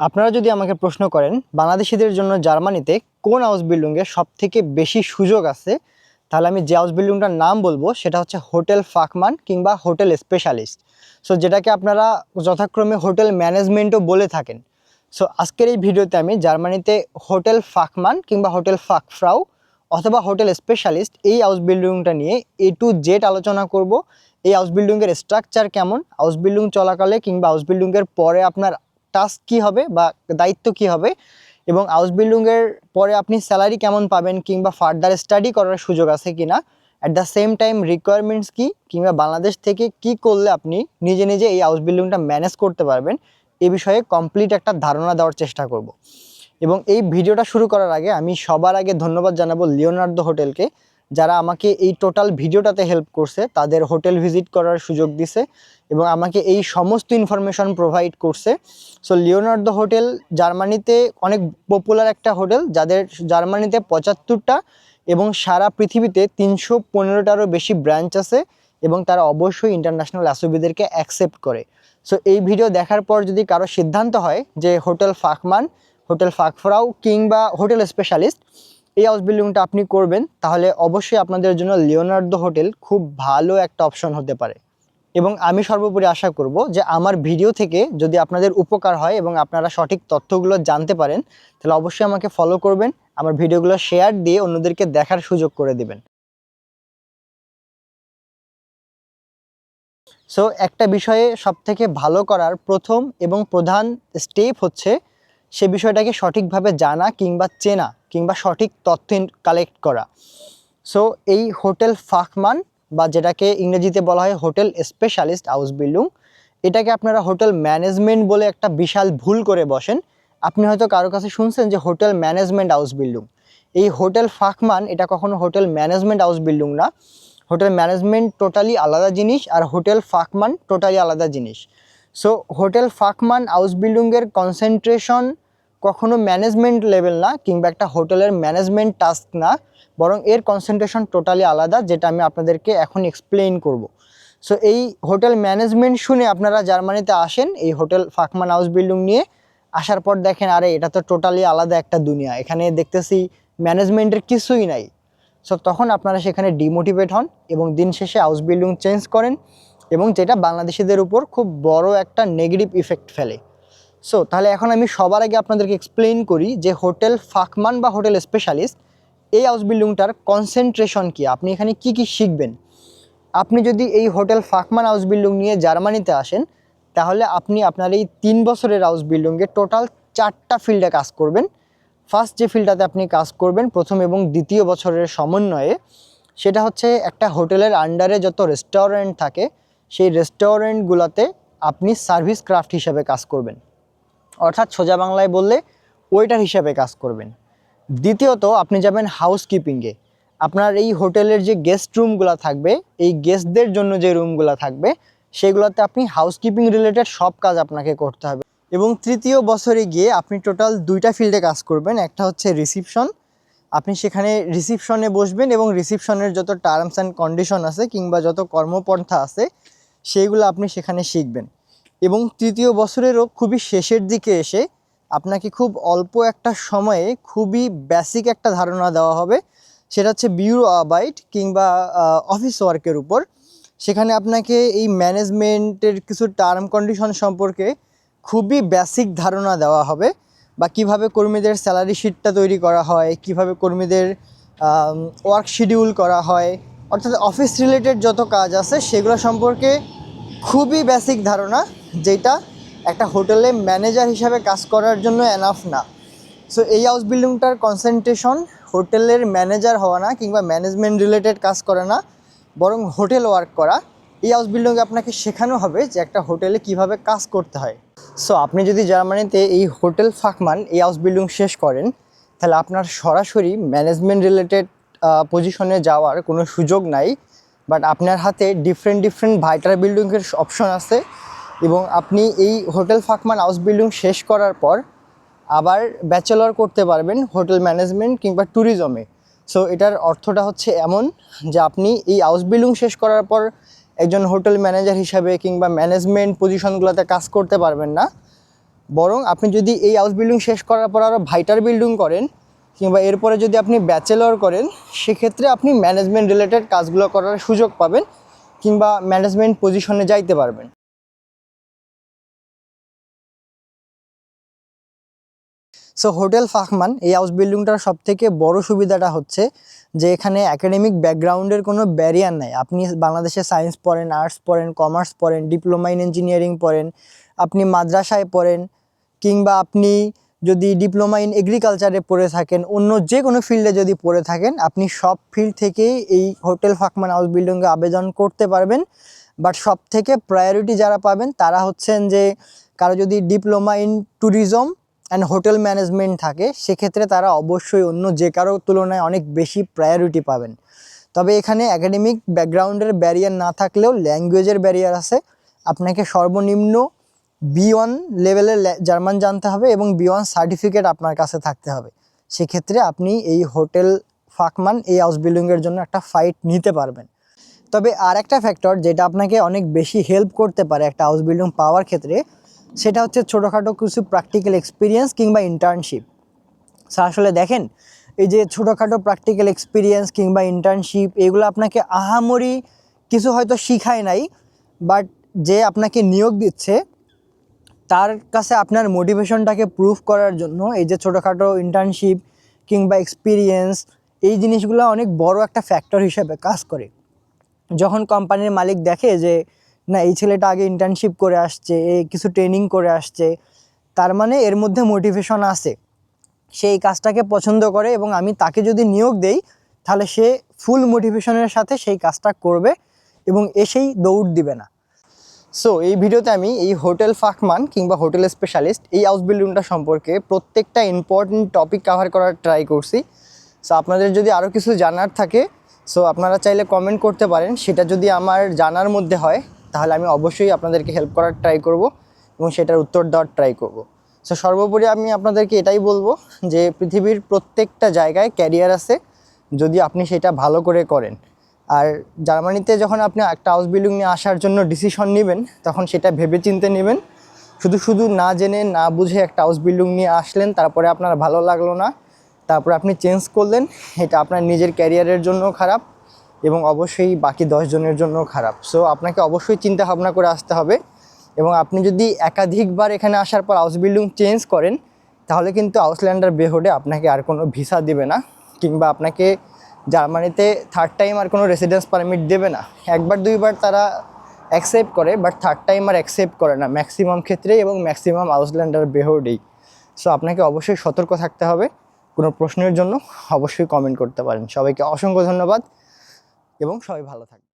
আপনারা যদি আমাকে প্রশ্ন করেন, বাংলাদেশিদের জন্য জার্মানিতে কোন হাউস বিল্ডিংয়ে সব থেকে বেশি সুযোগ আছে, তাহলে আমি যে হাউস বিল্ডিংটার নাম বলব, সেটা হচ্ছে হোটেল ফাকমান কিংবা হোটেল স্পেশালিস্ট সো যেটাকে আপনারা যথাক্রমে হোটেল ম্যানেজমেন্টও বলে থাকেন। সো আজকের এই ভিডিওতে আমি জার্মানিতে হোটেল ফাকমান কিংবা হোটেল ফাকফ্রাউ অথবা হোটেল স্পেশালিস্ট এই হাউস বিল্ডিংটা নিয়ে এ টু জেড আলোচনা করব। এই হাউস বিল্ডিংয়ের স্ট্রাকচার কেমন? হাউস বিল্ডিং চলাকালে কিংবা হাউস বিল্ডিংয়ের পরে আপনার টাস্ক কী হবে বা দায়িত্ব কী হবে এবং হাউস বিল্ডিংয়ের পরে আপনি স্যালারি কেমন পাবেন কিংবা ফার্দার স্টাডি করার সুযোগ আছে কি না at the same time requirements কী? কিংবা বাংলাদেশ থেকে কি করলে আপনি নিজে নিজে এই হাউস বিল্ডিংটা ম্যানেজ করতে পারবেন? এ বিষয়ে কমপ্লিট একটা ধারণা দেওয়ার চেষ্টা করব। এবং এই ভিডিওটা শুরু করার আগে আমি সবার আগে ধন্যবাদ জানাব লিওনার্দো হোটেলকে, যারা আমাকে এই টোটাল ভিডিওটাতে হেল্প করছে, তাদের হোটেল ভিজিট করার সুযোগ দিছে। এবং আমাকে এই সমস্ত ইনফরমেশন প্রোভাইড করছে। সো লিওনার্দো হোটেল জার্মানিতে অনেক পপুলার একটা হোটেল যাদের জার্মানিতে পঁচাত্তরটা এবং সারা পৃথিবীতে তিনশো পনেরোটারও বেশি ব্রাঞ্চ আছে এবং তারা অবশ্যই ইন্টারন্যাশনাল অ্যাসোবিদেরকে অ্যাকসেপ্ট করে। সো এই ভিডিও দেখার পর যদি কারও সিদ্ধান্ত হয় যে হোটেল ফাকমান হোটেল ফাকফরাও কিংবা হোটেল স্পেশালিস্ট এই হাউস বিল্ডিংটা আপনি করবেন, তাহলে অবশ্যই আপনাদের জন্য লিওনার্দো হোটেল খুব ভালো একটা অপশন হতে পারে। এবং আমি সর্বোপরি আশা করব যে আমার ভিডিও থেকে যদি আপনাদের উপকার হয় এবং আপনারা সঠিক তথ্যগুলো জানতে পারেন, তাহলে অবশ্যই আমাকে ফলো করবেন, আমার ভিডিওগুলো শেয়ার দিয়ে অন্যদেরকে দেখার সুযোগ করে দিবেন। সো একটা বিষয়ে সবথেকে ভালো করার প্রথম এবং প্রধান স্টেপ হচ্ছে সে বিষয়টাকে সঠিকভাবে জানা কিংবা চেনা কিংবা সঠিক তথ্য কালেক্ট করা। সো এই হোটেল ফাকমান বা যেটাকে ইংরেজিতে বলা হয় হোটেল স্পেশালিস্ট হাউস বিল্ডিং, এটাকে আপনারা হোটেল ম্যানেজমেন্ট বলে একটা বিশাল ভুল করে বসেন। আপনি হয়তো কারও কাছে শুনছেন যে হোটেল ম্যানেজমেন্ট হাউস বিল্ডিং। এই হোটেল ফাকমান, এটা কখনো হোটেল ম্যানেজমেন্ট হাউস বিল্ডিং না। হোটেল ম্যানেজমেন্ট টোটালি আলাদা জিনিস আর হোটেল ফাকমান টোটালি আলাদা জিনিস। সো হোটেল ফাকমান হাউস বিল্ডিংয়ের কনসেন্ট্রেশন কখনো ম্যানেজমেন্ট লেভেল না কিংবা একটা হোটেলের ম্যানেজমেন্ট টাস্ক না, বরং এর কনসেন্ট্রেশন টোটালি আলাদা, যেটা আমি আপনাদেরকে এখন এক্সপ্লেইন করব। সো এই হোটেল ম্যানেজমেন্ট শুনে আপনারা জার্মানিতে আসেন, এই হোটেল ফাকমান হাউস বিল্ডিং নিয়ে, আসার পর দেখেন, আরে, এটা তো টোটালি আলাদা একটা দুনিয়া। এখানে দেখতেছি ম্যানেজমেন্টের কিছুই নাই। সো তখন আপনারা সেখানে ডিমোটিভেট হন এবং দিন শেষে হাউস বিল্ডিং চেঞ্জ করেন এবং যেটা বাংলাদেশিদের উপর খুব বড় একটা নেগেটিভ ইফেক্ট ফেলে। সো তাহলে এখন আমি সবার আগে আপনাদেরকে এক্সপ্লেন করি যে হোটেল ফাকমান বা হোটেল স্পেশালিস্ট এই হাউস বিল্ডিংটার কনসেন্ট্রেশন কী? আপনি এখানে কি কি শিখবেন? আপনি যদি এই হোটেল ফাকমান হাউস বিল্ডিং নিয়ে জার্মানিতে আসেন, তাহলে আপনি আপনার এই তিন বছরের হাউস বিল্ডিংয়ে টোটাল চারটা ফিল্ডে কাজ করবেন। ফার্স্ট যে ফিল্ডটাতে আপনি কাজ করবেন, প্রথম এবং দ্বিতীয় বছরের সমন্বয়ে, সেটা হচ্ছে একটা হোটেলের আন্ডারে যত রেস্টুরেন্ট থাকে, সেই রেস্টুরেন্টগুলোতে আপনি সার্ভিস ক্রাফট হিসাবে কাজ করবেন। অর্থাৎ সোজা বাংলায় বললে ওয়েটার হিসাবে কাজ করবেন। দ্বিতীয়ত, আপনি যাবেন হাউসকিপিংয়ে আপনার এই হোটেলের যে গেস্ট রুমগুলো থাকবে, এই গেস্টদের জন্য যে রুমগুলো থাকবে, সেগুলোতে আপনি হাউসকিপিং রিলেটেড সব কাজ আপনাকে করতে হবে। এবং তৃতীয় বছরে গিয়ে আপনি টোটাল দুইটা ফিল্ডে কাজ করবেন, একটা হচ্ছে রিসিপশন আপনি সেখানে রিসিপশনে বসবেন এবং রিসিপশনের যত টার্মস অ্যান্ড কন্ডিশন আছে কিংবা যত কর্মপন্থা আছে সেইগুলো আপনি সেখানে শিখবেন। এবং তৃতীয় বছরেরও খুবই শেষের দিকে এসে আপনাকে খুব অল্প একটা সময়ে খুবই বেসিক একটা ধারণা দেওয়া হবে। সেটা হচ্ছে বিউরো আবাইট কিংবা অফিস ওয়ার্কের উপর। সেখানে আপনাকে এই ম্যানেজমেন্টের কিছু টার্ম কন্ডিশন সম্পর্কে খুবই বেসিক ধারণা দেওয়া হবে বা কীভাবে কর্মীদের স্যালারি শিটটা তৈরি করা হয়, কীভাবে কর্মীদের ওয়ার্ক শিডিউল করা হয়, অর্থাৎ অফিস রিলেটেড যত কাজ আছে সেগুলো সম্পর্কে খুবই বেসিক ধারণা। যেটা একটা হোটেলে ম্যানেজার হিসাবে কাজ করার জন্য এনাফ না। সো এই হাউস বিল্ডিংটার কনসেন্ট্রেশন হোটেলের ম্যানেজার হওয়া না কিংবা ম্যানেজমেন্ট রিলেটেড কাজ করা না, বরং হোটেল ওয়ার্ক করা। এই হাউস বিল্ডিংয়ে আপনাকে শেখানো হবে যে একটা হোটেলে কীভাবে কাজ করতে হয়। সো আপনি যদি জার্মানিতে এই হোটেল ফাকমান, এই হাউস বিল্ডিং শেষ করেন, তাহলে আপনার সরাসরি ম্যানেজমেন্ট রিলেটেড পজিশনে যাওয়ার কোনো সুযোগ নাই। বাট আপনার হাতে ডিফারেন্ট ডিফারেন্ট ভাইটার বিল্ডিংয়ের অপশন আছে। এবং আপনি এই হোটেল ফাকমান হাউস বিল্ডিং শেষ করার পর আবার ব্যাচেলর করতে পারবেন হোটেল ম্যানেজমেন্ট কিংবা ট্যুরিজমে সো এটার অর্থটা হচ্ছে এমন যে আপনি এই হাউস বিল্ডিং শেষ করার পর একজন হোটেল ম্যানেজার হিসাবে কিংবা ম্যানেজমেন্ট পজিশনগুলোতে কাজ করতে পারবেন না। বরং আপনি যদি এই হাউস বিল্ডিং শেষ করার পর আরও ভাইটার বিল্ডিং করেন কিংবা এরপরে যদি আপনি ব্যাচেলর করেন, সেক্ষেত্রে আপনি ম্যানেজমেন্ট রিলেটেড কাজগুলো করার সুযোগ পাবেন কিংবা ম্যানেজমেন্ট পজিশনে যাইতে পারবেন। সো হোটেল ফাহমান এই হাউস বিল্ডিংটার সব থেকে বড় সুবিধাটা হচ্ছে যে এখানে একাডেমিক ব্যাকগ্রাউন্ডের কোনো ব্যারিয়ার নাই। আপনি বাংলাদেশে সায়েন্স পড়েন আর্টস পড়েন কমার্স পড়েন ডিপ্লোমা ইন ইঞ্জিনিয়ারিং পড়েন, আপনি মাদ্রাসায় পড়েন কিংবা আপনি যদি ডিপ্লোমা ইন এগ্রিকালচারে পড়ে থাকেন, অন্য যে কোনো ফিল্ডে যদি পড়ে থাকেন, আপনি সব ফিল্ড থেকেই এই হোটেল ফাকমান হাউস বিল্ডিংয়ে আবেদন করতে পারবেন। বাট সব থেকে প্রায়োরিটি যারা পাবেন, তারা হচ্ছেন যে কারও যদি diploma in tourism and hotel management থাকে, সেক্ষেত্রে তারা অবশ্যই অন্য যে কারও তুলনায় অনেক বেশি প্রায়োরিটি পাবেন। তবে এখানে একাডেমিক ব্যাকগ্রাউন্ডের ব্যারিয়ার না থাকলেও ল্যাঙ্গুয়েজের ব্যারিয়ার আছে। আপনাকে সর্বনিম্ন বি ওয়ান লেভেলের জার্মান জানতে হবে এবং বি ওয়ান সার্টিফিকেট আপনার কাছে থাকতে হবে। সেক্ষেত্রে আপনি এই হোটেল ফাকমান, এই হাউস বিল্ডিংয়ের জন্য একটা ফাইট নিতে পারবেন। তবে আর একটা ফ্যাক্টর যেটা আপনাকে অনেক বেশি হেল্প করতে পারে একটা হাউস বিল্ডিং পাওয়ার ক্ষেত্রে সেটা হচ্ছে ছোটোখাটো কিছু প্র্যাকটিক্যাল এক্সপিরিয়েন্স কিংবা ইন্টার্নশিপ সো আসলে দেখেন, এই যে ছোটোখাটো প্র্যাকটিক্যাল এক্সপিরিয়েন্স কিংবা ইন্টার্নশিপ এগুলো আপনাকে আহামরি কিছু হয়তো শিখায় নাই বাট যে আপনাকে নিয়োগ দিচ্ছে, তার কাছে আপনার মোটিভেশনটাকে প্রুফ করার জন্য এই যে ছোটোখাটো ইন্টার্নশিপ কিংবা এক্সপিরিয়েন্স এই জিনিসগুলো অনেক বড় একটা ফ্যাক্টর হিসেবে কাজ করে। যখন কোম্পানির মালিক দেখে যে না, এই ছেলেটা আগে ইন্টার্নশিপ করে আসছে কিছু ট্রেনিং করে আসছে, তার মানে এর মধ্যে মোটিভেশন আছে। সে এই কাজটাকে পছন্দ করে এবং আমি তাকে যদি নিয়োগ দেই, তাহলে সে ফুল মোটিভেশনের সাথে সেই কাজটা করবে এবং এসেই দৌড় দিবে না। সো এই ভিডিওতে আমি এই হোটেল ফাকমান কিংবা হোটেল স্পেশালিস্ট এই হাউস বিল্ডিংটা সম্পর্কে প্রত্যেকটা ইম্পর্টেন্ট টপিক কভার করার ট্রাই করছি। সো আপনাদের যদি আরও কিছু জানার থাকে সো আপনারা চাইলে কমেন্ট করতে পারেন। সেটা যদি আমার জানার মধ্যে হয় তাহলে আমি অবশ্যই আপনাদেরকে হেল্প করার ট্রাই করব এবং সেটার উত্তর দেওয়ার ট্রাই করব। সো সর্বোপরি আমি আপনাদেরকে এটাই বলব যে, পৃথিবীর প্রত্যেকটা জায়গায় ক্যারিয়ার আছে যদি আপনি সেটা ভালো করে করেন। আর জার্মানিতে যখন আপনি একটা হাউস বিল্ডিং নিয়ে আসার জন্য ডিসিশন নেবেন, তখন সেটা ভেবে চিন্তে নেবেন। শুধু শুধু না জেনে, না বুঝে একটা হাউস বিল্ডিং নিয়ে আসলেন, তারপরে আপনার ভালো লাগল না, তারপরে আপনি চেঞ্জ করলেন, এটা আপনার নিজের ক্যারিয়ারের জন্য খারাপ। এবং অবশ্যই বাকি জনের জন্য খারাপ। সো আপনাকে অবশ্যই চিন্তা ভাবনা করে আসতে হবে এবং আপনি যদি একাধিকবার এখানে আসার পর হাউস বিল্ডিং চেঞ্জ করেন, তাহলে কিন্তু আউসল্যান্ডার বেহোডে আপনাকে আর কোনো ভিসা দেবে না কিংবা আপনাকে জার্মানিতে থার্ড টাইম আর কোনো রেসিডেন্স পারমিট দেবে না। একবার দুইবার তারা অ্যাকসেপ্ট করে বাট থার্ড টাইম আর অ্যাকসেপ্ট করে না ম্যাক্সিমাম ক্ষেত্রেই এবং ম্যাক্সিমাম আউসল্যান্ডার বেহোডেই। সো আপনাকে অবশ্যই সতর্ক থাকতে হবে, কোনো প্রশ্নের জন্য অবশ্যই কমেন্ট করতে পারেন। সবাইকে অসংখ্য ধন্যবাদ। এবং সবাই ভালো থাকবে